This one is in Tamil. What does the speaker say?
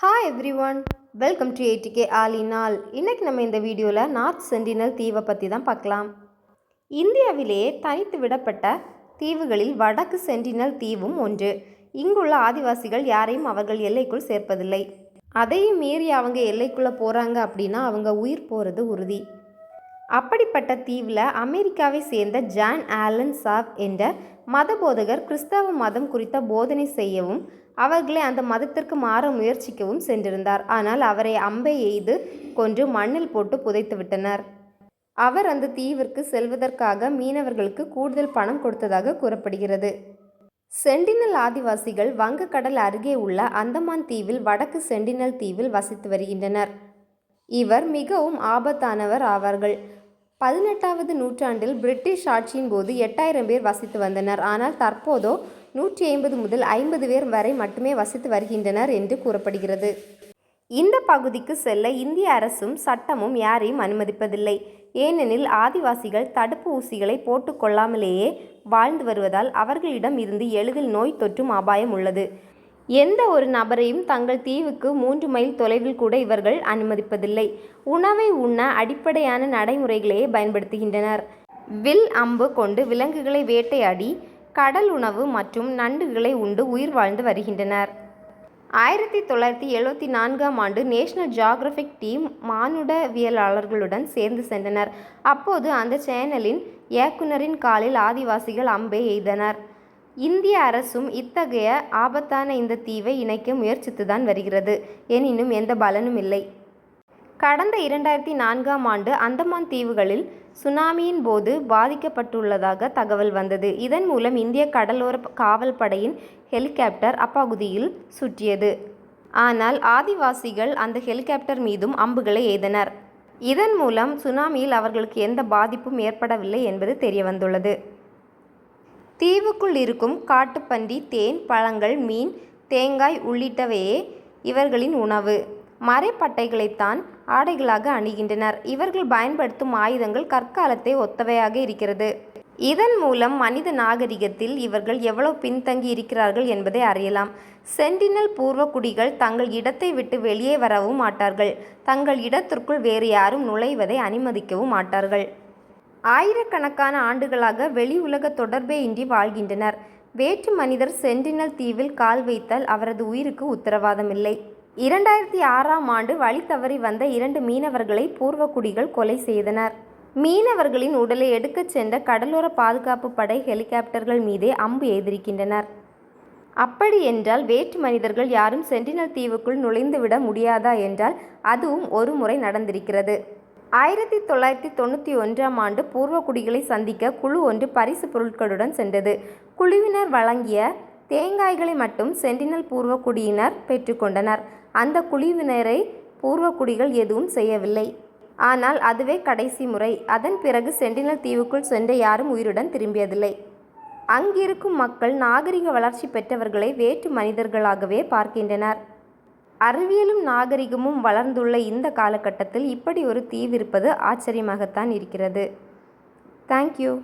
Hi every welcome to ADK ஆலி நாள் இன்றைக்கி நம்ம இந்த வீடியோவில் நார்த் சென்டினல் தீவை பற்றி தான் பார்க்கலாம். இந்தியாவிலேயே தனித்து விடப்பட்ட தீவுகளில் வடக்கு சென்டினல் தீவும் ஒன்று. இங்குள்ள ஆதிவாசிகள் யாரையும் அவர்கள் எல்லைக்குள் சேர்ப்பதில்லை. அதையும் மீறி அவங்க எல்லைக்குள்ளே போகிறாங்க அப்படின்னா அவங்க உயிர் போகிறது உறுதி. அப்படிப்பட்ட தீவில் அமெரிக்காவை சேர்ந்த ஜான் ஆலன் சாவ் என்ற மத போதகர் கிறிஸ்தவ மதம் குறித்த போதனை செய்யவும் அவர்களை அந்த மதத்திற்கு மாற முயற்சிக்கவும் சென்றிருந்தார். ஆனால் அவரை அம்பை எய்து கொன்று மண்ணில் போட்டு புதைத்துவிட்டனர் அவர் அந்த தீவிற்கு செல்வதற்காக மீனவர்களுக்கு கூடுதல் பணம் கொடுத்ததாக கூறப்படுகிறது. சென்டினல் ஆதிவாசிகள் வங்கக்கடல் அருகே உள்ள அந்தமான் தீவில் வடக்கு சென்டினல் தீவில் வசித்து வருகின்றனர். இவர் மிகவும் ஆபத்தானவர் ஆவார்கள். பதினெட்டாவது நூற்றாண்டில் பிரிட்டிஷ் ஆட்சியின் போது எட்டாயிரம் பேர் வசித்து வந்தனர். ஆனால் தற்போதோ நூற்றி ஐம்பது முதல் ஐம்பது பேர் வரை மட்டுமே வசித்து வருகின்றனர் என்று கூறப்படுகிறது. இந்த பகுதிக்கு செல்ல இந்திய அரசும் சட்டமும் யாரையும் அனுமதிப்பதில்லை. ஏனெனில் ஆதிவாசிகள் தடுப்பு ஊசிகளை போட்டுக்கொள்ளாமலேயே வாழ்ந்து வருவதால் அவர்களிடம் இருந்து எளிதில் நோய் தொற்றும் அபாயம் உள்ளது. எந்த ஒரு நபரையும் தங்கள் தீவுக்கு மூன்று மைல் தொலைவில் கூட இவர்கள் அனுமதிப்பதில்லை. உணவை உண்ண அடிப்படையான நடைமுறைகளையே பயன்படுத்துகின்றனர். வில் அம்பு கொண்டு விலங்குகளை வேட்டையாடி கடல் உணவு மற்றும் நண்டுகளை உண்டு உயிர் வாழ்ந்து வருகின்றனர். ஆயிரத்தி தொள்ளாயிரத்தி எழுபத்தி நான்காம் ஆண்டு நேஷனல் ஜியாகிரபிக் டீம் மானுடவியலாளர்களுடன் சேர்ந்து சென்றனர். அப்போது அந்த சேனலின் இயக்குனரின் காலில் ஆதிவாசிகள் அம்பை எய்தனர். இந்திய அரசும் இத்தகைய ஆபத்தான இந்த தீவை இணைக்க முயற்சித்துதான் வருகிறது. எனினும் எந்த பலனும் இல்லை. கடந்த இரண்டாயிரத்தி நான்காம் ஆண்டு அந்தமான் தீவுகளில் சுனாமியின் போது பாதிக்கப்பட்டுள்ளதாக தகவல் வந்தது. இதன் மூலம் இந்திய கடலோர காவல் படையின் ஹெலிகாப்டர் அப்பகுதியில் சுற்றியது. ஆனால் ஆதிவாசிகள் அந்த ஹெலிகாப்டர் மீதும் அம்புகளை எய்தனர். இதன் மூலம் சுனாமியில் அவர்களுக்கு எந்த பாதிப்பும் ஏற்படவில்லை என்பது தெரியவந்துள்ளது. தீவுக்குள் இருக்கும் காட்டுப்பன்றி தேன் பழங்கள் மீன் தேங்காய் உள்ளிட்டவையே இவர்களின் உணவு. மரைப்பட்டைகளைத்தான் ஆடைகளாக அணிகின்றனர். இவர்கள் பயன்படுத்தும் ஆயுதங்கள் கற்காலத்தை ஒத்தவையாக இருக்கிறது. இதன் மூலம் மனித நாகரிகத்தில் இவர்கள் எவ்வளவு பின்தங்கி இருக்கிறார்கள் என்பதை அறியலாம். சென்டினல் பூர்வக்குடிகள் தங்கள் இடத்தை விட்டு வெளியே வரவும் மாட்டார்கள். தங்கள் இடத்திற்குள் வேறு யாரும் நுழைவதை அனுமதிக்கவும் மாட்டார்கள். ஆயிரக்கணக்கான ஆண்டுகளாக வெளி உலக தொடர்பே இன்றி வாழ்கின்றனர். வேற்று மனிதர் சென்டினல் தீவில் கால் வைத்தால் அவரது உயிருக்கு உத்தரவாதமில்லை. இரண்டாயிரத்தி ஆறாம் ஆண்டு வழி தவறி வந்த இரண்டு மீனவர்களை பூர்வக்குடிகள் கொலை செய்தனர். மீனவர்களின் உடலை எடுக்கச் சென்ற கடலோர பாதுகாப்பு படை ஹெலிகாப்டர்கள் மீதே அம்பு எதிரிக்கின்றனர் அப்படி என்றால் வேற்று மனிதர்கள் யாரும் சென்டினல் தீவுக்குள் நுழைந்துவிட முடியாதா என்றால் அதுவும் ஒரு முறை நடந்திருக்கிறது. ஆயிரத்தி தொள்ளாயிரத்தி தொண்ணூற்றி ஒன்றாம் ஆண்டு பூர்வக்குடிகளை சந்திக்க குழு ஒன்று பரிசு பொருட்களுடன் சென்றது. குழுவினர் வழங்கிய தேங்காய்களை மட்டும் சென்டினல் பூர்வக்குடியினர் பெற்றுக்கொண்டனர் அந்த குழுவினரை பூர்வக்குடிகள் எதுவும் செய்யவில்லை. ஆனால் அதுவே கடைசி முறை. அதன் பிறகு சென்டினல் தீவுக்குள் சென்ற யாரும் உயிருடன் திரும்பியதில்லை. அங்கிருக்கும் மக்கள் நாகரிக வளர்ச்சி பெற்றவர்களை வேற்று மனிதர்களாகவே பார்க்கின்றனர். அறிவியலும் நாகரிகமும் வளர்ந்துள்ள இந்த காலகட்டத்தில் இப்படி ஒரு தீவிருப்பது ஆச்சரியமாகத்தான் இருக்கிறது. தேங்க்யூ